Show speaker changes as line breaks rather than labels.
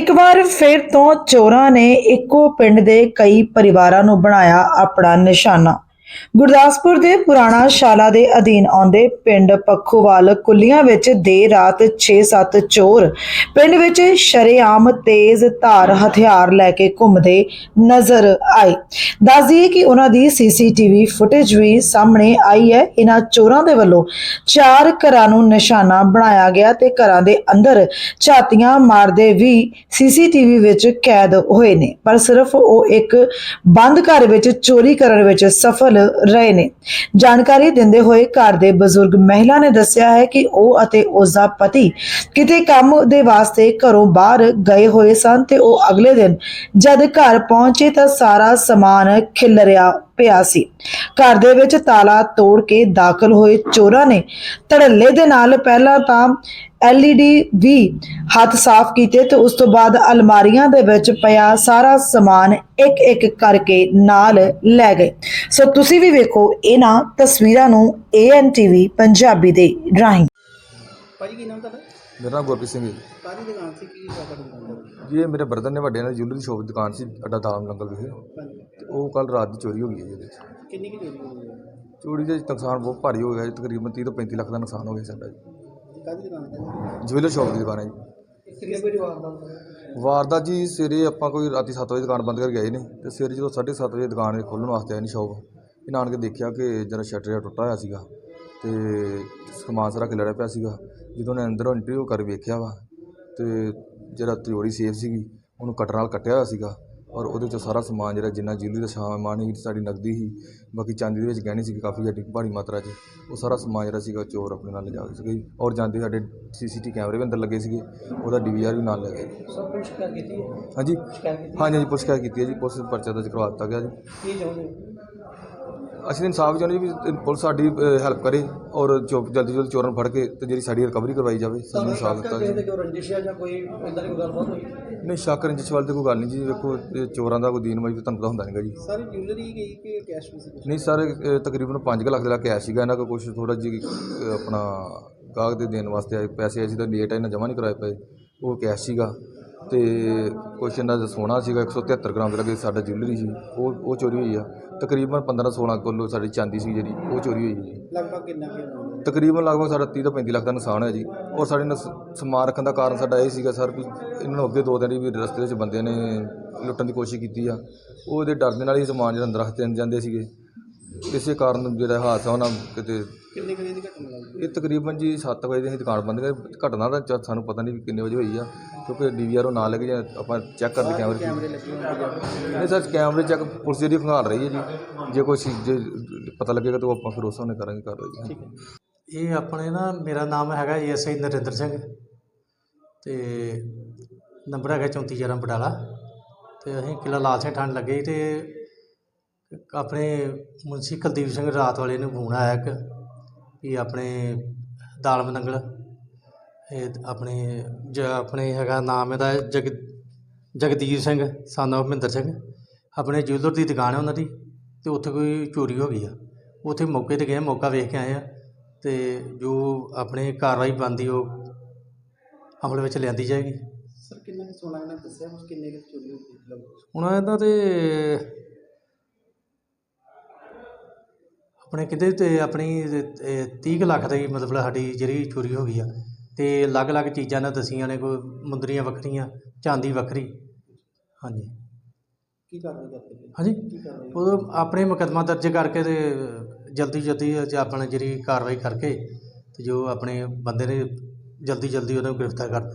ਇੱਕ ਵਾਰ ਫਿਰ ਤੋਂ ਚੋਰਾਂ ਨੇ ਇੱਕੋ ਪਿੰਡ ਦੇ ਕਈ ਪਰਿਵਾਰਾਂ ਨੂੰ ਬਣਾਇਆ ਆਪਣਾ ਨਿਸ਼ਾਨਾ। ਗੁਰਦਾਸਪੁਰ ਦੇ ਪੁਰਾਣਾ ਸ਼ਾਲਾ ਦੇ ਅਧੀਨ ਆਉਂਦੇ ਪਿੰਡ ਪੱਖੋਵਾਲ ਕੁੱਲੀਆਂ ਵਿੱਚ ਦੇਰ ਰਾਤ 6-7 ਚੋਰ ਪਿੰਡ ਵਿੱਚ ਸ਼ਰੇਆਮ ਤੇਜ਼ ਧਾਰ ਹਥਿਆਰ ਲੈ ਕੇ ਘੁੰਮਦੇ ਨਜ਼ਰ ਆਏ। ਦੱਸ ਕਿ ਉਹਨਾਂ ਦੀ ਸੀਸੀਟੀਵੀ ਫੁਟੇਜ ਵੀ ਸਾਹਮਣੇ ਆਈ ਹੈ। ਇਹਨਾਂ ਚੋਰਾਂ ਦੇ ਵੱਲੋਂ ਚਾਰ ਘਰਾਂ ਨੂੰ ਨਿਸ਼ਾਨਾ ਬਣਾਇਆ ਗਿਆ ਤੇ ਘਰਾਂ ਦੇ ਅੰਦਰ ਝਾਤੀਆਂ ਮਾਰਦੇ ਵੀ ਸੀਸੀਟੀਵੀ ਵਿੱਚ ਕੈਦ ਹੋਏ ਨੇ। ਪਰ ਸਿਰਫ ਉਹ ਇੱਕ ਬੰਦ ਘਰ ਵਿੱਚ ਚੋਰੀ ਕਰਨ ਵਿੱਚ ਸਫਲ ਰਹੇ ਨੇ। ਜਾਣਕਾਰੀ ਦਿੰਦੇ ਹੋਏ ਘਰ ਦੇ ਬਜ਼ੁਰਗ ਮਹਿਲਾ ਨੇ ਦੱਸਿਆ ਹੈ ਕਿ ਉਹ ਅਤੇ ਉਸ ਦਾ ਪਤੀ ਕਿਤੇ ਕੰਮ ਦੇ ਵਾਸਤੇ ਘਰੋਂ ਬਾਹਰ ਗਏ ਹੋਏ ਸਨ ਤੇ ਉਹ ਅਗਲੇ ਦਿਨ ਜਦ ਘਰ ਪਹੁੰਚੇ ਤਾਂ ਸਾਰਾ ਸਮਾਨ ਖਿਲਰਿਆ। ਪਿਆ ਸੀ। ਘਰ ਦੇ ਵਿੱਚ ਤਾਲਾ ਤੋੜ ਕੇ ਦਾਖਲ ਹੋਏ ਚੋਰਾਂ ਨੇ ਧੜੱਲੇ ਦੇ ਨਾਲ ਪਹਿਲਾਂ ਤਾਂ LED ਵੀ ਹੱਥ ਸਾਫ਼ ਕੀਤੇ ਤੇ ਉਸ ਤੋਂ ਬਾਅਦ ਅਲਮਾਰੀਆਂ ਦੇ ਵਿੱਚ ਪਿਆ ਸਾਰਾ ਸਮਾਨ ਇੱਕ ਇੱਕ ਕਰਕੇ ਨਾਲ ਲੈ ਗਏ। ਸੋ ਤੁਸੀਂ ਵੀ ਵੇਖੋ ਇਹਨਾਂ ਤਸਵੀਰਾਂ ਨੂੰ ANTV ਪੰਜਾਬੀ ਦੇ ਰਾਹੀਂ।
ਭਾਜੀ ਕੀ ਨਾਮ ਤੁਹਾਡਾ?
ਮੇਰਾ ਨਾਮ ਗੁਰਪ੍ਰੀਤ ਸਿੰਘ ਹੈ ਜੀ।
ਕਾਹਦੀ ਦੁਕਾਨ ਸੀ? ਕੀ ਪਤਾ ਦੁਕਾਨ
ਜੀ ਇਹ ਮੇਰੇ ਬ੍ਰਦਰ ਨੇ ਵੱਡੇ ਨੇ ਜੁਐਲਰੀ ਸ਼ੋਪ ਦੀ ਦੁਕਾਨ ਸੀ ਅੱਡਾ ਦਾਮ ਨੰਗਲ ਵਿਖੇ।
ਹਾਂਜੀ।
ਤੇ ਉਹ ਕੱਲ ਰਾਤ ਦੀ ਚੋਰੀ ਹੋ ਗਈ ਹੈ ਜੀ ਇਹਦੇ ਵਿੱਚ।
ਕਿੰਨੀ ਕੀ ਚੋਰੀ ਹੋਈ ਹੈ?
ਚੋਰੀ ਦੇ ਵਿੱਚ ਨੁਕਸਾਨ ਬਹੁਤ ਭਾਰੀ ਹੋ ਗਿਆ ਜੀ ਤਕਰੀਬਨ 30 ਤੋਂ 35 ਲੱਖ ਦਾ ਨੁਕਸਾਨ ਹੋ ਗਿਆ ਸਾਡਾ ਜੀ।
ਕਾਹਦੀ ਦੁਕਾਨ ਹੈ?
ਜੁਐਲਰ ਸ਼ੋਪ ਦੀ ਦੁਕਾਨ ਹੈ ਜੀ।
ਕਿੰਨੇ ਵਜੇ ਵਾਰਦਾ
ਵਾਰਦਾਤ ਜੀ ਸਵੇਰੇ ਆਪਾਂ ਕੋਈ ਰਾਤੀ 7 ਵਜੇ ਦੁਕਾਨ ਬੰਦ ਕਰ ਗਏ ਨੇ ਤੇ ਸਵੇਰੇ ਜਦੋਂ 7:30 ਵਜੇ ਦੁਕਾਨ ਖੋਲ੍ਹਣ ਵਾਸਤੇ ਆਏ ਨੇ ਸ਼ੋਪ ਇਹ ਨਾਨ ਕੇ ਦੇਖਿਆ ਕਿ ਜਰਾ ਸ਼ਟਰ ਜਿਹਾ ਟੁੱਟਾ ਹੋਇਆ ਸੀਗਾ ਤੇ ਸਮਾਨ ਸਾਰਾ ਖਿਲਰਿਆ ਪਿਆ ਸੀਗਾ। ਜਦੋਂ ਨੇ ਅੰਦਰੋਂ ਇੰਟਰਵਿਊ ਕਰ ਵੇਖਿਆ ਵਾ ਤੇ ਜਿਹੜਾ ਤਿਜੋਰੀ ਸੇਫ ਸੀਗੀ ਉਹਨੂੰ ਕਟਰ ਨਾਲ ਕੱਟਿਆ ਹੋਇਆ ਸੀਗਾ ਔਰ ਉਹਦੇ ਚੋਂ ਸਾਰਾ ਸਮਾਨ ਜਿਹੜਾ ਜਿੰਨਾ ਜਿਊਲਰੀ ਦਾ ਸਮਾਨ ਸੀ ਸਾਡੀ ਨਕਦੀ ਸੀ ਬਾਕੀ ਚਾਂਦੀ ਦੇ ਵਿੱਚ ਗਹਿਣੇ ਸੀ ਕਾਫੀ ਜ਼ਿਆਦਾ ਭਾਰੀ ਮਾਤਰਾ 'ਚ ਉਹ ਸਾਰਾ ਸਮਾਨ ਜਿਹੜਾ ਸੀਗਾ ਚੋਰ ਆਪਣੇ ਨਾਲ ਲਿਜਾ ਸੀਗਾ ਜੀ ਔਰ ਜਾਂਦੇ ਸਾਡੇ ਸੀਸੀਟੀ ਕੈਮਰੇ ਵੀ ਅੰਦਰ ਲੱਗੇ ਸੀਗੇ ਉਹਦਾ ਡੀਵੀਆਰ ਵੀ ਨਾਲ ਲੈ ਗਏ
ਸਭ ਕੁਝ ਸ਼ਿਕਾਇਤ ਕੀਤੀ ਹੈ?
ਹਾਂਜੀ। ਹਾਂਜੀ ਹਾਂਜੀ ਪੁਲਿਸ ਸ਼ਿਕਾਇਤ ਕੀਤੀ ਹੈ ਜੀ ਪੁਲਿਸ ਪਰਚਾ ਦਰਜ ਕਰਵਾ ਦਿੱਤਾ ਗਿਆ ਜੀ।
ਕੀ ਚਾਹੁੰਦੇ
ਅਸੀਂ ਇਨਸਾਫ ਚਾਹੁੰਦੇ ਜੀ ਵੀ ਪੁਲਿਸ ਸਾਡੀ ਹੈਲਪ ਕਰੇ ਔਰ ਚੋ ਜਲਦੀ ਜਲਦੀ ਚੋਰਾਂ ਨੂੰ ਫੜ ਕੇ ਤੇ ਜਿਹੜੀ ਸਾਡੀ ਰਿਕਵਰੀ ਕਰਵਾਈ ਜਾਵੇ ਸਾਨੂੰ ਇਨਸਾਫ ਦਿੱਤਾ ਜੀ
ਦੇ ਕੋਈ ਰੰਜਿਸ਼ ਹੈ ਜਾਂ ਕੋਈ ਇਦਾਂ ਦੀ ਕੋਈ ਗੱਲਬਾਤ ਹੋਈ?
ਨਹੀਂ ਸ਼ੱਕ ਰੰਜਿਸ਼ ਵਾਲੀ ਤੇ ਕੋਈ ਗੱਲ ਨਹੀਂ ਜੀ ਵੇਖੋ ਚੋਰਾਂ ਦਾ ਕੋਈ ਦੀਨ ਮਜਬੂਰ ਤੁਹਾਨੂੰ ਪਤਾ ਹੁੰਦਾ ਨਹੀਂਗਾ ਜੀ।
ਸਾਰੀ ਜਿਊਲਰੀ ਗਈ ਕਿ ਕੈਸ਼ ਵੀ ਸੀ?
ਨਹੀਂ ਸਰ ਤਕਰੀਬਨ 5 ਲੱਖ ਦਾ ਕੈਸ਼ ਸੀਗਾ ਇਹਨਾਂ ਕੋਲ ਕੁਝ ਥੋੜਾ ਅਹ, ਆਪਣਾ ਗਾਹਕ ਦੇ ਦੇਣ ਵਾਸਤੇ ਪੈਸੇ ਅਸੀਂ ਤਾਂ ਲੇਟ ਆ ਇਹਨਾਂ ਜਮ੍ਹਾਂ ਨਹੀਂ ਕਰਾਏ ਪਏ ਉਹ ਕੈਸ਼ ਸੀਗਾ। ਤੇ ਕੁਛ ਇਹਨਾਂ ਦਾ ਸੋਨਾ ਸੀਗਾ 173 ਗ੍ਰਾਮ ਦੇ ਲੱਗੇ ਸਾਡਾ ਜਿਊਲਰੀ ਸੀ ਉਹ ਉਹ ਚੋਰੀ ਹੋਈ ਆ। ਤਕਰੀਬਨ 15 16 ਕਿਲੋ ਸਾਡੀ ਚਾਂਦੀ ਸੀ ਜਿਹੜੀ ਉਹ ਚੋਰੀ ਹੋਈ ਜੀ
ਲਗਭਗ ਕਿੰਨਾ ਕੀ
ਤਕਰੀਬਨ ਲਗਭਗ ਸਾਡਾ 30 ਤੋਂ 35 ਲੱਖ ਦਾ ਨੁਕਸਾਨ ਹੋਇਆ ਜੀ। ਔਰ ਸਾਡੇ ਨੁਕਸ- ਸਮਾਨ ਰੱਖਣ ਦਾ ਕਾਰਨ ਸਾਡਾ ਇਹ ਸੀਗਾ ਸਰ ਵੀ ਇਹਨਾਂ ਨੂੰ ਅੱਗੇ ਦੋ ਦਿਨ ਵੀ ਰਸਤੇ ਵਿੱਚ ਬੰਦਿਆਂ ਨੇ ਲੁੱਟਣ ਦੀ ਕੋਸ਼ਿਸ਼ ਕੀਤੀ ਆ। ਉਹਦੇ ਡਰ ਦੇ ਨਾਲ ਹੀ ਸਮਾਨ ਜਿਹੜਾ ਅੰਦਰ ਰੱਖਦੇ ਜਾਂਦੇ ਸੀਗੇ। ਇਸੇ ਕਾਰਨ ਜਿਹੜਾ ਹਾਦਸਾ ਉਹਨਾਂ ਕਿਤੇ
ਕਿੰਨੇ ਕੁ ਵਜੇ ਦੀ ਘਟਨਾ
ਇਹ ਤਕਰੀਬਨ ਜੀ 7 ਵਜੇ ਦੀ ਅਸੀਂ ਦੁਕਾਨ ਬੰਦ ਕਰ। ਘਟਨਾ ਦਾ ਚ- ਸਾਨੂੰ ਪਤਾ ਨਹੀਂ ਵੀ ਕਿੰਨੇ ਵਜੇ ਹੋਈ ਆ ਕਿਉਂਕਿ ਡੀਵੀਆਰ ਉਹ ਨਾਲ ਲੈ ਕੇ ਜਾਂ ਆਪਾਂ ਚੈੱਕ ਕਰਦੇ ਕੈਮਰੇ
ਕੈਮਰੇ ਲੱਗੇ ਹੋਣਗੇ
ਨਹੀਂ ਸਰ ਕੈਮਰੇ ਚੈੱਕ ਪੁਲਿਸ ਜਿਹੜੀ ਖੰਗਾਲ ਰਹੀ ਹੈ ਜੀ। ਜੇ ਕੋਈ ਜੇ ਪਤਾ ਲੱਗੇਗਾ ਤਾਂ ਉਹ ਆਪਾਂ ਫਿਰ ਉਸ ਹਿਸਾਬ ਨਾਲ ਕਰਾਂਗੇ ਕਾਰਵਾਈ।
ਠੀਕ ਹੈ।
ਇਹ ਆਪਣੇ ਨਾ ਮੇਰਾ ਨਾਮ ਹੈਗਾ ਐਸਆਈ ਨਰਿੰਦਰ ਸਿੰਘ ਤੇ ਨੰਬਰ ਹੈਗਾ 3411 ਬਟਾਲਾ ਤੇ ਅਸੀਂ ਕਿਲਾ ਲਾਲ ਸਿੰਘ ਠੰਡ ਲੱਗੇ ਸੀ ਤੇ ਆਪਣੇ ਮੁਨਸੀ ਕੁਲਦੀਪ ਸਿੰਘ ਰਾਤ ਵਾਲੇ ਨੂੰ ਫੋਨ ਆਇਆ ਇੱਕ ਵੀ ਆਪਣੇ ਦਾਲ ਮੰਗਲ ਇਹ ਆਪਣੇ ਜ ਆਪਣੇ ਹੈਗਾ ਨਾਮ ਇਹਦਾ ਜਗ ਜਗਦੀਪ ਸਿੰਘ of ਮਹਿੰਦਰ ਸਿੰਘ ਆਪਣੇ ਜੁਐਲਰ ਦੀ ਦੁਕਾਨ ਹੈ ਉਹਨਾਂ ਦੀ ਤੇ ਉੱਥੇ ਕੋਈ ਚੋਰੀ ਹੋ ਗਈ ਆ। ਉੱਥੇ ਮੌਕੇ ਤੇ ਗਏ ਮੌਕਾ ਵੇਖ ਕੇ ਆਏ ਆ ਤੇ ਜੋ ਆਪਣੇ ਕਾਰਵਾਈ ਬਣਦੀ ਉਹ ਅਮਲ ਵਿੱਚ ਲਿਆਂਦੀ ਜਾਏਗੀ।
ਸਰ ਕਿੰਨਾ ਸੋਨਾ ਇਹਨਾਂ ਦੱਸਿਆ ਕਿੰਨੇ ਕੁ ਚੋਰੀ ਹੋਈ? ਲਗਭਗ
ਹੁਣ ਇਹਨਾਂ ਤੇ ਆਪਣੇ ਕਿਤੇ ਤੇ ਆਪਣੀ 30 ਕੁ ਲੱਖ ਦੀ ਮਤਲਬ ਸਾਡੀ ਜਿਹੜੀ ਚੋਰੀ ਹੋ ਗਈ ਆ। ਤੇ ਅਲੱਗ-ਅਲੱਗ ਚੀਜ਼ਾਂ ਨੇ ਦਸੀਆਂ ਨੇ ਕੋਈ ਮੁੰਦਰੀਆਂ ਵੱਖਰੀਆਂ ਚਾਂਦੀ ਵੱਖਰੀ। ਹਾਂਜੀ।
ਕੀ ਕਾਰਵਾਈ ਕਰਦੇ ਪਏ?
ਹਾਂਜੀ। ਉਹ ਆਪਣੇ ਮੁਕੱਦਮਾ ਦਰਜ ਕਰਕੇ ਤੇ ਜਲਦੀ ਜਲਦੀ ਅੱਜ ਆਪਣਾ ਜਿਹੜੀ ਕਾਰਵਾਈ ਕਰਕੇ ਤੇ ਜੋ ਆਪਣੇ ਬੰਦੇ ਨੇ ਜਲਦੀ ਜਲਦੀ ਉਹਨੂੰ ਗ੍ਰਿਫਤਾਰ ਕਰ